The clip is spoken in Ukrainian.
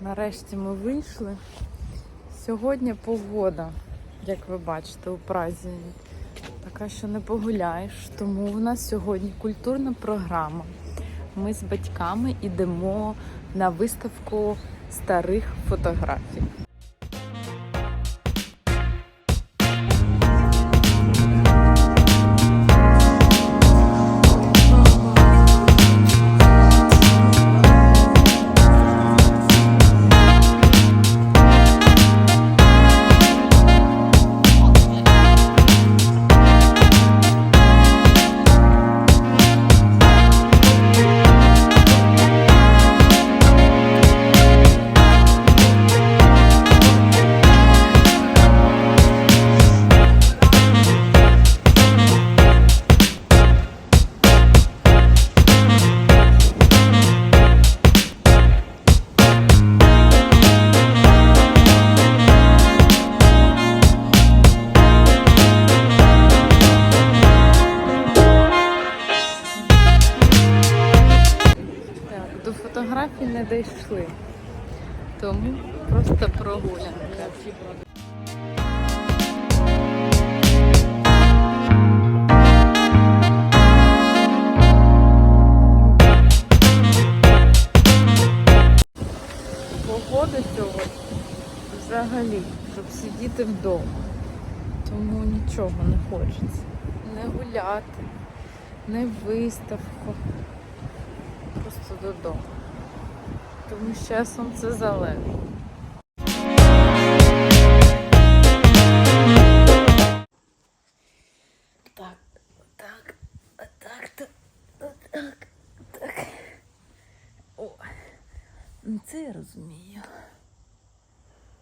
Нарешті ми вийшли. Сьогодні погода, як ви бачите, у Празі. Така, що не погуляєш. Тому у нас сьогодні культурна програма. Ми з батьками йдемо на виставку старих фотографій. Фотографій не дійшли. Тому просто прогулянка. Погода сьогодні взагалі, щоб сидіти вдома. Тому нічого не хочеться. Не гуляти, не виставку. Просто додому. Тому що часом це залежить. Так, так, так, так, так, так. О, ну це я розумію.